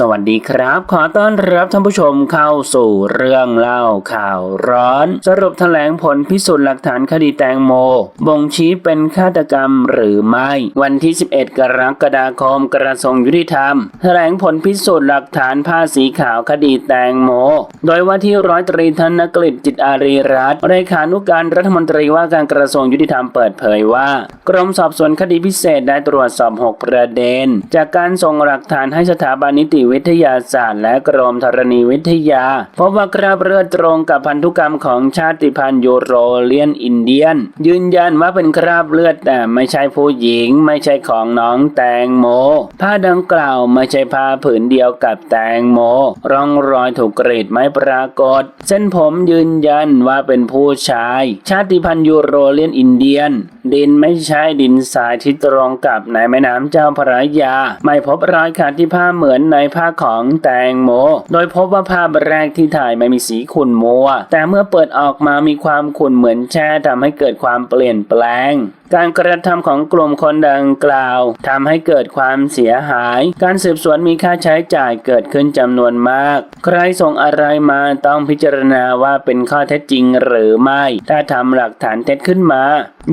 สวัสดีครับ ขอต้อนรับท่านผู้ชมเข้าสู่เรื่องเล่าข่าวร้อน สรุปแถลงผลพิสูจน์หลักฐานคดีแตงโม บ่งชี้เป็นฆาตกรรมหรือไม่ วันที่ 11 กรกฎาคมกระทรวงยุติธรรม แถลงผลพิสูจน์หลักฐานผ้าสีขาวคดีแตงโม โดยว่าที่ร้อยตรีธนกฤษจิตอารีรัตน์เลขานุการรัฐมนตรีว่าการกระทรวงยุติธรรมเปิดเผยว่า กรมสอบสวนคดีพิเศษได้ตรวจสอบ 6 ประเด็น จากการส่งหลักฐานให้สถาบันนิติวิทยาศาสตร์ และกรมธรณีวิทยา พบว่าคราบเลือดตรงกับพันธุกรรมของชาติพันธุ์ยูโรเลียนอินเดียน ยืนยันว่าเป็นคราบเลือดแต่ไม่ใช่ผู้หญิง ไม่ใช่ของน้องแตงโม ผ้าดังกล่าวไม่ใช่ผ้าผืนเดียวกับแตงโม ร่องรอยถูกกรีดไม่ปรากฏ เส้นผมยืนยันว่าเป็นผู้ชาย ชาติพันธุ์ยูโรเลียนอินเดียน ดินไม่ใช่ดินทรายที่ตรงกับในแม่น้ำเจ้าพระยา ไม่พบรอยขาดที่ผ้าเหมือนในผ้าของแตงโม โดยพบว่าภาพแรกที่ถ่ายไม่มีสีขุ่นมัว แต่เมื่อเปิดออกมามีความขุ่นเหมือนแช่ทำให้เกิดความเปลี่ยนแปลงการกระทำของกลุ่มคนดังกล่าวทำให้เกิดความเสียหาย การสืบสวนมีค่าใช้จ่ายเกิดขึ้นจำนวนมาก ใครส่งอะไรมาต้องพิจารณาว่าเป็นข้อเท็จจริงหรือไม่ ถ้าทำหลักฐานเท็จขึ้นมา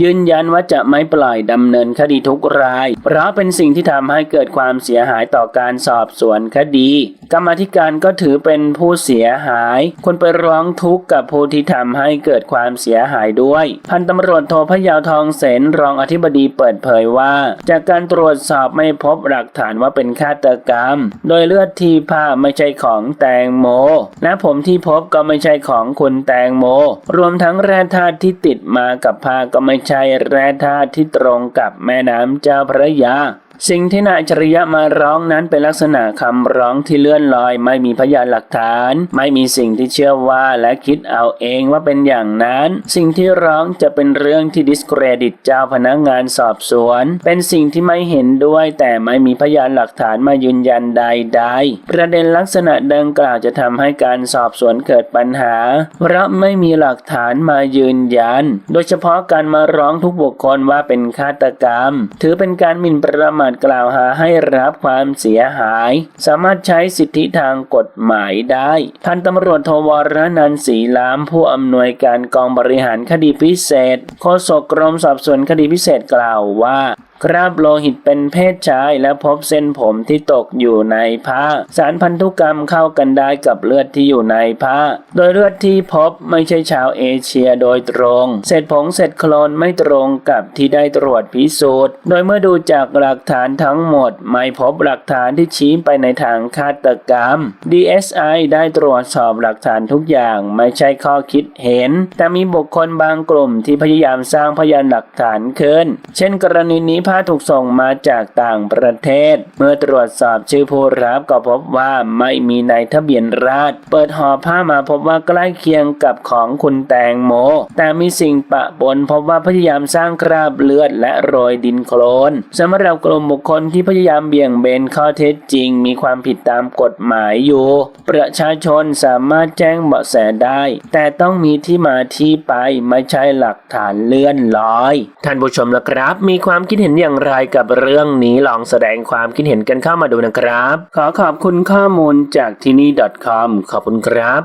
ยืนยันว่าจะไม่ปล่อยดำเนินคดีทุกราย เพราะเป็นสิ่งที่ทำให้เกิดความเสียหายต่อการสอบสวนคดี กรรมธิการก็ถือเป็นผู้เสียหายควรไปร้องทุกข์กับผู้ที่ทำให้เกิดความเสียหายด้วย พันตำรวจโทพยาวทองเสนรองอธิบดีเปิดเผยว่า จากการตรวจสอบไม่พบหลักฐานว่าเป็นฆาตกรรม โดยเลือดที่ผ้าไม่ใช่ของแตงโม และผมที่พบก็ไม่ใช่ของคุณแตงโม รวมทั้งแร่ธาตุที่ติดมากับผ้าก็ไม่ใช่แร่ธาตุที่ตรงกับแม่น้ำเจ้าพระยาสิ่งที่นายจริยะมาร้องนั้นเป็นลักษณะคำร้องที่เลื่อนลอย ไม่มีพยานหลักฐาน ไม่มีสิ่งที่เชื่อว่าและคิดเอาเองว่าเป็นอย่างนั้น สิ่งที่ร้องจะเป็นเรื่องที่ดิสเครดิตเจ้าพนักงานสอบสวน เป็นสิ่งที่ไม่เห็นด้วยแต่ไม่มีพยานหลักฐานมายืนยันใดๆ ประเด็นลักษณะดังกล่าวจะทำให้การสอบสวนเกิดปัญหา เพราะไม่มีหลักฐานมายืนยัน โดยเฉพาะการมาร้องทุกบุคคลว่าเป็นฆาตกรรม ถือเป็นการหมิ่นประมาทกล่าวหาให้รับความเสียหาย สามารถใช้สิทธิทางกฎหมายได้ พันตำรวจโทวรนันท์ศรีล้ามผู้อำนวยการกองบริหารคดีพิเศษ โฆษกกรมสอบสวนคดีพิเศษกล่าวว่า คราบโลหิตเป็นเพศชายและพบเส้นผมที่ตกอยู่ในผ้า สารพันธุกรรมเข้ากันได้กับเลือดที่อยู่ในผ้า โดยเลือดที่พบไม่ใช่ชาวเอเชียโดยตรง เศษผงเศษโคลนไม่ตรงกับที่ได้ตรวจพิสูจน์ โดยเมื่อดูจากหลักฐานทั้งหมด ไม่พบหลักฐานที่ชี้ไปในทางฆาตกรรม DSI ได้ตรวจสอบหลักฐานทุกอย่างไม่ใช่ข้อคิดเห็น แต่มีบุคคลบางกลุ่มที่พยายามสร้างพยานหลักฐานขึ้น เช่นกรณีนี้ผ้าถูกส่งมาจากต่างประเทศ เมื่อตรวจสอบชื่อผู้รับก็พบว่าไม่มีในทะเบียนราษเปิดห่อผ้ามาพบว่าใกล้เคียงกับของคุณแตงโม แต่มีสิ่งปะปนพบว่าพยายามสร้างคราบเลือดและโรยดินโคลนสำหรับกลุ่มบุคคลที่พยายามเบี่ยงเบนข้อเท็จจริง มีความผิดตามกฎหมายอยู่ ประชาชนสามารถแจ้งเบาะแสได้ แต่ต้องมีที่มาที่ไปไม่ใช่หลักฐานเลื่อนลอย ท่านผู้ชมละครับ มีความคิดเห็นอย่างไรกับเรื่องนี้ลองแสดงความคิดเห็นกันเข้ามาดูนะครับ ขอขอบคุณข้อมูลจากที่นี่ .com ขอบคุณครับ